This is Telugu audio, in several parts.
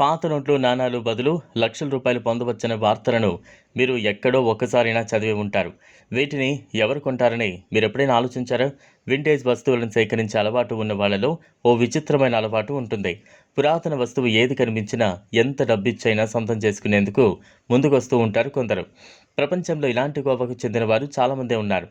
పాత నోట్లు నాణాలు బదులు లక్షల రూపాయలు పొందవచ్చనే వార్తలను మీరు ఎక్కడో ఒక్కసారైనా చదివి ఉంటారు. వీటిని ఎవరు కొంటారని మీరు ఎప్పుడైనా ఆలోచించారా? వింటేజ్ వస్తువులను సేకరించే అలవాటు ఉన్న వాళ్ళలో ఓ విచిత్రమైన అలవాటు ఉంటుంది. పురాతన వస్తువు ఏది కనిపించినా ఎంత డబ్బిచ్చైనా సొంతం చేసుకునేందుకు ముందుకొస్తూ ఉంటారు కొందరు. ప్రపంచంలో ఇలాంటి కోవకు చెందిన వారు చాలామందే ఉన్నారు.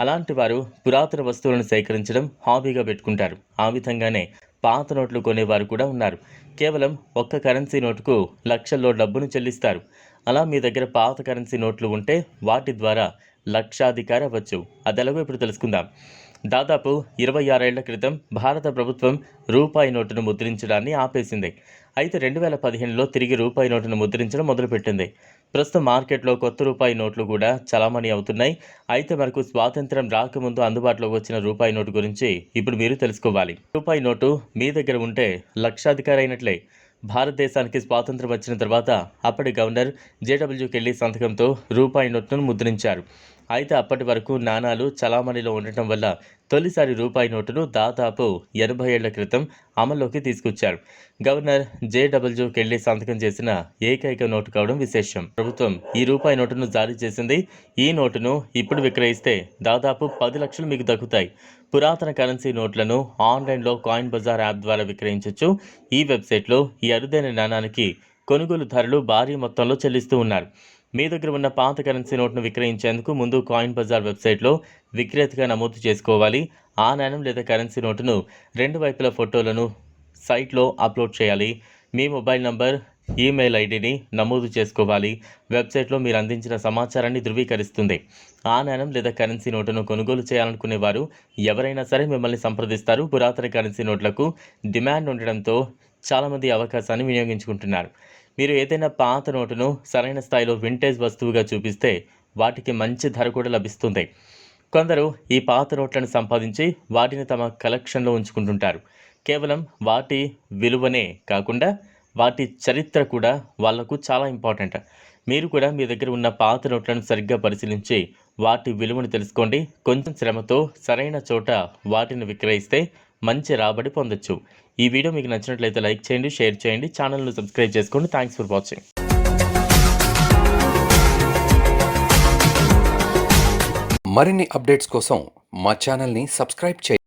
అలాంటి వారు పురాతన వస్తువులను సేకరించడం హాబీగా పెట్టుకుంటారు. ఆ విధంగానే పాత నోట్లు కొనేవారు కూడా ఉన్నారు. కేవలం ఒక్క కరెన్సీ నోటుకు లక్షల్లో డబ్బును చెల్లిస్తారు. అలా మీ దగ్గర పాత కరెన్సీ నోట్లు ఉంటే వాటి ద్వారా లక్షాధికారి అవ్వచ్చు. అది ఎలాగో ఇప్పుడు తెలుసుకుందాం. దాదాపు ఇరవై ఆరేళ్ళ క్రితం భారత ప్రభుత్వం రూపాయి నోటును ముద్రించడాన్ని ఆపేసింది. అయితే రెండు వేల పదిహేనులో తిరిగి రూపాయి నోటును ముద్రించడం మొదలుపెట్టింది. ప్రస్తుతం మార్కెట్లో కొత్త రూపాయి నోట్లు కూడా చలామణి అవుతున్నాయి. అయితే మనకు స్వాతంత్రం రాకముందు అందుబాటులోకి వచ్చిన రూపాయి నోటు గురించి ఇప్పుడు మీరు తెలుసుకోవాలి. రూపాయి నోటు మీ దగ్గర ఉంటే లక్షాధికారి అయినట్లే. భారతదేశానికి స్వాతంత్రం వచ్చిన తర్వాత అప్పటి గవర్నర్ జేడబ్ల్యూ కెళ్ళి సంతకంతో రూపాయి నోట్ను ముద్రించారు. అయితే అప్పటి వరకు నాణాలు చలామణిలో ఉండటం వల్ల తొలిసారి రూపాయి నోటును దాదాపు ఎనభై ఏళ్ళ క్రితం అమల్లోకి తీసుకొచ్చారు. గవర్నర్ జేడబ్ల్యూ కెళ్ళి సంతకం చేసిన ఏకైక నోటు కావడం విశేషం. ప్రభుత్వం ఈ రూపాయి నోటును జారీ చేసింది. ఈ నోటును ఇప్పుడు విక్రయిస్తే దాదాపు పది లక్షలు మీకు దక్కుతాయి. పురాతన కరెన్సీ నోట్లను ఆన్లైన్లో కాయిన్ బజార్ యాప్ ద్వారా విక్రయించవచ్చు ఈ వెబ్సైట్లో ఈ అరుదైన నాణానికి కొనుగోలు ధరలు భారీ మొత్తంలో చెల్లిస్తూ ఉన్నారు. మీ దగ్గర ఉన్న పాత కరెన్సీ నోట్ను విక్రయించేందుకు ముందు కాయిన్ బజార్ వెబ్సైట్లో విక్రేతగా నమోదు చేసుకోవాలి. ఆ నాణ్యం లేదా కరెన్సీ నోటును రెండు వైపుల ఫోటోలను సైట్లో అప్లోడ్ చేయాలి. మీ మొబైల్ నంబర్ ఈమెయిల్ ఐడిని నమోదు చేసుకోవాలి. వెబ్సైట్లో మీరు అందించిన సమాచారాన్ని ధృవీకరిస్తుంది. ఆ నాణ్యం లేదా కరెన్సీ నోటును కొనుగోలు చేయాలనుకునే వారు ఎవరైనా సరే మిమ్మల్ని సంప్రదిస్తారు. పురాతన కరెన్సీ నోట్లకు డిమాండ్ ఉండడంతో చాలామంది అవకాశాన్ని వినియోగించుకుంటున్నారు. మీరు ఏదైనా పాత నోటును సరైన స్థాయిలో వింటేజ్ వస్తువుగా చూపిస్తే వాటికి మంచి ధర కూడా లభిస్తుంది. కొందరు ఈ పాత నోట్లను సంపాదించి వాటిని తమ కలెక్షన్లో ఉంచుకుంటుంటారు. కేవలం వాటి విలువనే కాకుండా వాటి చరిత్ర కూడా వాళ్ళకు చాలా ఇంపార్టెంట్. మీరు కూడా మీ దగ్గర ఉన్న పాత నోట్లను సరిగ్గా పరిశీలించి వాటి విలువను తెలుసుకోండి. కొంచెం శ్రమతో సరైన చోట వాటిని విక్రయిస్తే మంచి రాబడి పొందొచ్చు. ఈ వీడియో మీకు నచ్చినట్లయితే లైక్ చేయండి షేర్ చేయండి ఛానల్ను సబ్స్క్రైబ్ చేసుకోండి. Thanks for watching. మరిన్ని అప్డేట్స్ కోసం మా ఛానల్ని సబ్స్క్రైబ్ చేయండి.